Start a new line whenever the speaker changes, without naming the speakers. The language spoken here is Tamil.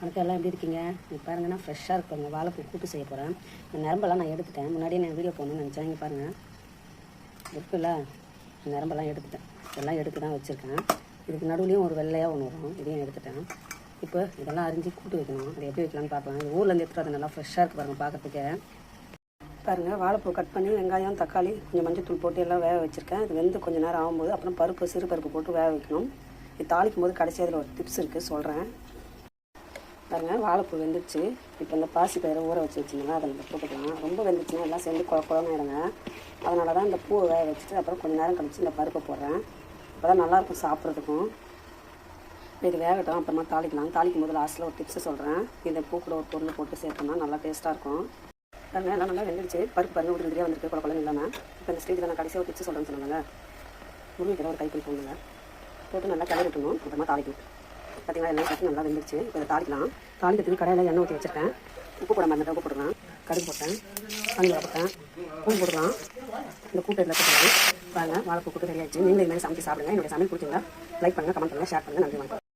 வணக்கம் எல்லாம் எப்படி இருக்கீங்க? நீ பாருங்கன்னா ஃப்ரெஷ்ஷாக இருக்குங்க வாழைப்பூ கூட்டு செய்ய போகிறேன் இந்த நரம்பெல்லாம் நான் எடுத்துட்டேன். முன்னாடியே நான் வீடியோ போகணும்னு நினச்சேன். இங்கே பாருங்கள் இருக்குல்ல? இந்த நரம்பெல்லாம் எடுத்துட்டேன். இதெல்லாம் எடுத்து தான் வச்சுருக்கேன். இதுக்கு நடுவுலையும் ஒரு வெள்ளையாக ஒன்று வரும். இதையும் எடுத்துட்டேன். இப்போ இதெல்லாம் அரிஞ்சு கூட்டு வைக்கணும். அது எப்படி வைக்கலாம்னு பார்க்கலாம். இது ஊர்லேருந்து எடுத்துகிட்டு அது நல்லா ஃப்ரெஷ்ஷாக இருக்குது பாருங்கள் பார்க்கறதுக்கு. பாருங்கள் வாழைப்பூ கட் பண்ணி வெங்காயம் தக்காளி கொஞ்சம் மஞ்சத்தூள் போட்டு எல்லாம் வேக வச்சுருக்கேன். இது வெந்து கொஞ்சம் நேரம் ஆகும்போது அப்புறம் பருப்பு சிறு பருப்பு போட்டு வேக வைக்கணும். இது தாளிக்கும் போது கடைசி அதில் ஒரு டிப்ஸ் இருக்குது சொல்கிறேன் பாருங்க வாழைப்பூ வெந்துச்சு இப்போ இந்த பாசி பயிரை ஊற வச்சு வச்சிங்கன்னா அதை நம்ம போட்டுக்கலாம். ரொம்ப வெந்துச்சுன்னா எல்லாம் சேர்ந்து குழ குழம்பு ஆயிடுங்க. அதனால தான் இந்த பூவை வேக வச்சுட்டு அப்புறம் கொஞ்சம் நேரம் கழித்து இந்த பருப்பை போடுறேன். அப்போ தான் நல்லாயிருக்கும் சாப்பிட்றதுக்கும். இது வேகட்டும் அப்புறமா தாளிக்கலாம். தாளிக்கும் போது லாஸ்ட்டில் ஒரு டிப்ஸை சொல்கிறேன் இந்த பூ கூட ஒரு பொருள் போட்டு சேர்த்தோம்னா நல்லா டேஸ்ட்டாக இருக்கும். பாருங்க எல்லாம் நல்லா வெந்துருச்சு. பருப்பு பாருங்க ஒரு ரெடியாக வந்திருக்கு குழ குழம்பு இல்லாமல் இப்போ இந்த ஸ்டேஜில் நான் கடைசியாக ஒரு டிப்ஸ் சொல்கிறேன்னு சொன்னாங்க முருங்கைக்கிற ஒரு கைப்பிடி போடுங்க. போட்டு நல்லா கிளறி விட்டணும் அப்புறமா தாளிக்கணும் பார்த்தீங்களா எல்லாம் சேர்த்து நல்லா வெந்துருச்சு. இப்போ இதை தாளிக்கலாம். தாளிக்கிறதுக்கு கடையில் எண்ணெய் ஊற்றி வச்சுருக்கேன். உப்பு போட மாதிரி உப்பு போட்டுக்கலாம். கடுகு போட்டேன். தண்ணி போட்டேன். பூ போடலாம் இந்த கூட்டு இதில் போட்டுக்கலாம். பாருங்க வாழைப்பூ கூட்டு ரெடி ஆயிடுச்சு. நீங்களும் இது மாதிரி சமைச்சு சாப்பிடுங்க. என்னுடைய சமையல் பிடிச்சிருந்தா லைக் பண்ணுங்கள் கமெண்ட் பண்ணுங்கள் ஷேர் பண்ணுங்கள் நன்றி வணக்கம்.